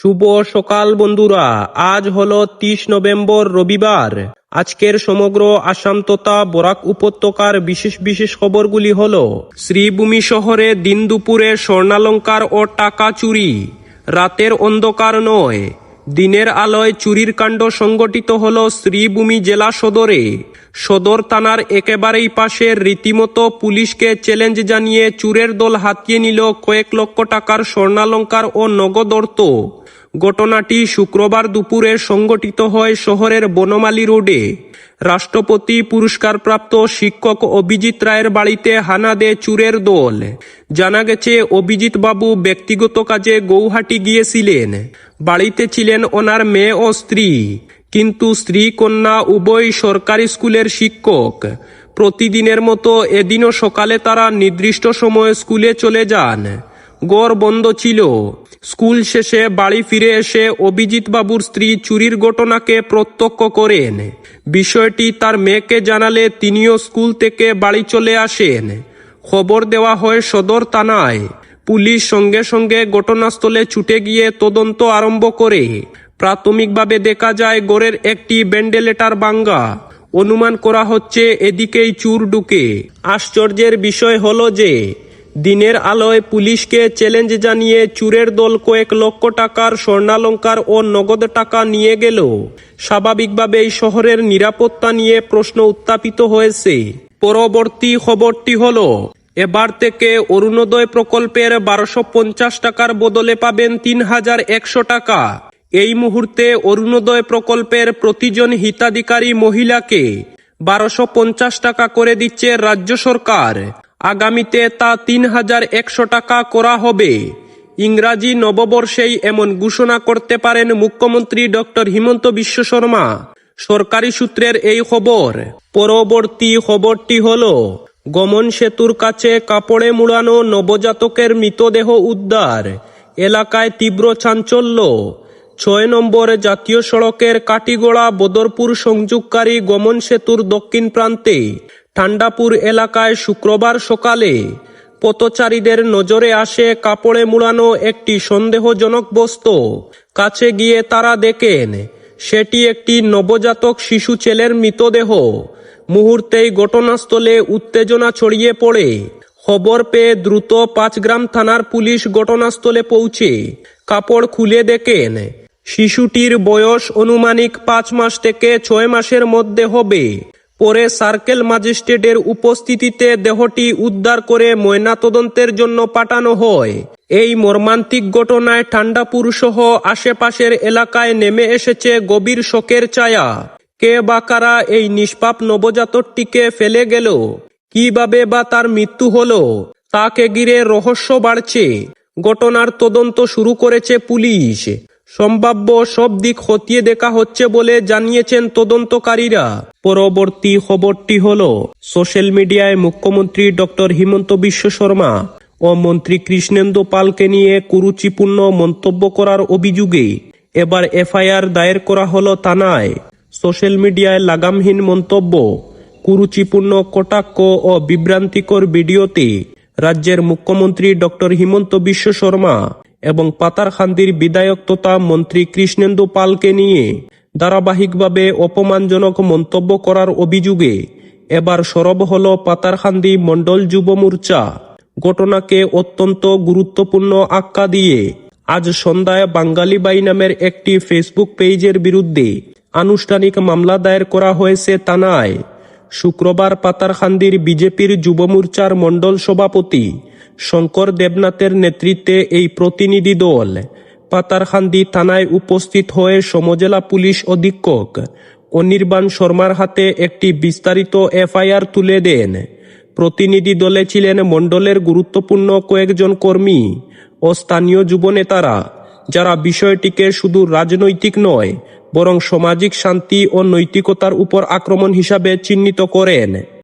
শুভ সকাল, বন্ধুরা। আজ হল তিরিশ নভেম্বর, রবিবার। আজকের সমগ্র আসাম তথা বরাক উপত্যকার বিশেষ বিশেষ খবরগুলি হল, শ্রীভূমি শহরে দিন দুপুরে স্বর্ণালঙ্কার ও টাকা চুরি, রাতের অন্ধকার নয়। দিনের আলোয় চুরির কাণ্ড সংগঠিত হল শ্রীভূমি জেলা সদরে। সদর থানার একেবারেই পাশে রীতিমতো পুলিশকে চ্যালেঞ্জ জানিয়ে চুরের দল হাতিয়ে নিল কয়েক লক্ষ টাকার স্বর্ণালঙ্কার ও নগদ অর্থ। ঘটনাটি শুক্রবার দুপুরে সংগঠিত হয় শহরের বনমালী রোডে। রাষ্ট্রপতি পুরস্কারপ্রাপ্ত শিক্ষক অভিজিৎ রায়ের বাড়িতে হানা দেয় চুরের দল। জানা গেছে অভিজিৎ বাবু ব্যক্তিগত কাজে গৌহাটি গিয়েছিলেন। বাড়িতে ছিলেন ওনার মেয়ে ও স্ত্রী। কিন্তু স্ত্রী কন্যা উভয় সরকারি স্কুলের শিক্ষক। প্রতিদিনের মতো এদিনও সকালে তারা নির্দিষ্ট সময়ে স্কুলে চলে যান। গড় বন্ধ ছিল। স্কুল শেষে বাড়ি ফিরে এসে অভিজিৎ বাবুর স্ত্রী চুরির ঘটনাকে প্রত্যক্ষ করেন। বিষয়টি তার মেয়েকে জানালে তিনিও স্কুল থেকে বাড়ি চলে আসেন। খবর দেওয়া হয় সদর থানায়। পুলিশ সঙ্গে সঙ্গে ঘটনাস্থলে ছুটে গিয়ে তদন্ত আরম্ভ করে। প্রাথমিকভাবে দেখা যায় গড়ের একটি ব্যান্ডেলেটার বাঙ্গা অনুমান করা হচ্ছে এদিকেই চুর ঢুকে। আশ্চর্যের বিষয় হলো যে দিনের আলোয় পুলিশকে চ্যালেঞ্জ জানিয়ে চুরের দল কয়েক লক্ষ টাকার স্বর্ণালঙ্কার ও নগদ টাকা নিয়ে গেল। স্বাভাবিকভাবেই শহরের নিরাপত্তা নিয়ে প্রশ্ন উত্থাপিত হয়েছে। পরবর্তী খবরটি হল, এবার থেকে অরুণোদয় প্রকল্পের বারোশো পঞ্চাশ টাকার বদলে পাবেন তিন হাজার একশো টাকা। এই মুহূর্তে অরুণোদয় প্রকল্পের প্রতিজন হিতাধিকারী মহিলাকে বারোশো পঞ্চাশ টাকা করে দিচ্ছে রাজ্য সরকার। আগামীতে তা তিন হাজার একশো টাকা করা হবে। ইংরাজি নববর্ষেই এমন ঘোষণা করতে পারেন মুখ্যমন্ত্রী ডক্টর হিমন্ত বিশ্ব শর্মা। সরকারি সূত্রের এই খবর। পরবর্তী খবরটি হল, গমন সেতুর কাছে কাপড়ে মুড়ানো নবজাতকের মৃতদেহ উদ্ধার। এলাকায় তীব্র চাঞ্চল্য। ছয় নম্বর জাতীয় সড়কের কাটিগোড়া বদরপুর সংযোগকারী গমন সেতুর দক্ষিণ প্রান্তে ঠান্ডাপুর এলাকায় শুক্রবার সকালে পথচারীদের নজরে আসে কাপড়ে মুড়ানো একটি সন্দেহজনক বস্তু। কাছে গিয়ে তারা দেখেন, সেটি একটি নবজাতক শিশু ছেলের মৃতদেহ। মুহূর্তেই ঘটনাস্থলে উত্তেজনা ছড়িয়ে পড়ে। খবর পেয়ে দ্রুত পাঁচগ্রাম থানার পুলিশ ঘটনাস্থলে পৌঁছে কাপড় খুলে দেখেন, শিশুটির বয়স অনুমানিক পাঁচ মাস থেকে ছয় মাসের মধ্যে হবে। পরে সার্কেল ম্যাজিস্ট্রেটের উপস্থিতিতে দেহটি উদ্ধার করে ময়নাতদন্তের জন্য পাঠানো হয়। এই মর্মান্তিক ঘটনায় ঠান্ডাপুর সহ আশেপাশের এলাকায় নেমে এসেছে গভীর শোকের ছায়া। কে বা কারা এই নিষ্পাপ নবজাতকটিকে ফেলে গেল? কীভাবে বা তার মৃত্যু হলো? তাকে ঘিরে রহস্য বাড়ছে। ঘটনার তদন্ত শুরু করেছে পুলিশ। সম্ভাব্য সব দিক খতিয়ে দেখা হচ্ছে বলে জানিয়েছেন তদন্তকারীরা। পরবর্তী খবরটি হল, সোশ্যাল মিডিয়ায় মুখ্যমন্ত্রী ডক্টর হিমন্ত বিশ্ব শর্মা ও মন্ত্রী কৃষ্ণেন্দু পালকে নিয়ে কুরুচিপূর্ণ মন্তব্য করার অভিযোগে এবার এফআইআর দায়ের করা হলো থানায়। সোশ্যাল মিডিয়ায় লাগামহীন মন্তব্য, কুরুচিপূর্ণ কটাক্ষ ও বিভ্রান্তিকর ভিডিওতে রাজ্যের মুখ্যমন্ত্রী ডক্টর হিমন্ত বিশ্ব শর্মা এবং পাতারখান্দির বিধায়ক তথা মন্ত্রী কৃষ্ণেন্দু পালকে নিয়ে ধারাবাহিকভাবে অপমানজনক মন্তব্য করার অভিযোগে এবার সরব হল পাতারখান্দি মণ্ডল যুব মোর্চা। ঘটনাকে অত্যন্ত গুরুত্বপূর্ণ আখ্যা দিয়ে আজ সন্ধ্যায় বাঙ্গালী বাই নামের একটি ফেসবুক পেজের বিরুদ্ধে আনুষ্ঠানিক মামলা দায়ের করা হয়েছে থানায়। শুক্রবার পাতারখান্দির বিজেপির যুব মোর্চার মণ্ডল সভাপতি শঙ্কর দেবনাথের নেতৃত্বে এই প্রতিনিধি দল পাতারখান্দি থানায় উপস্থিত হয়ে সমজেলা পুলিশ অধীক্ষক অনির্বাণ শর্মার হাতে একটি বিস্তারিত এফআইআর তুলে দেন। প্রতিনিধি দলে ছিলেন মণ্ডলের গুরুত্বপূর্ণ কয়েকজন কর্মী ও স্থানীয় যুবনেতারা, যারা বিষয়টিকে শুধু রাজনৈতিক নয় বরং সামাজিক শান্তি ও নৈতিকতার উপর আক্রমণ হিসাবে চিহ্নিত করেন।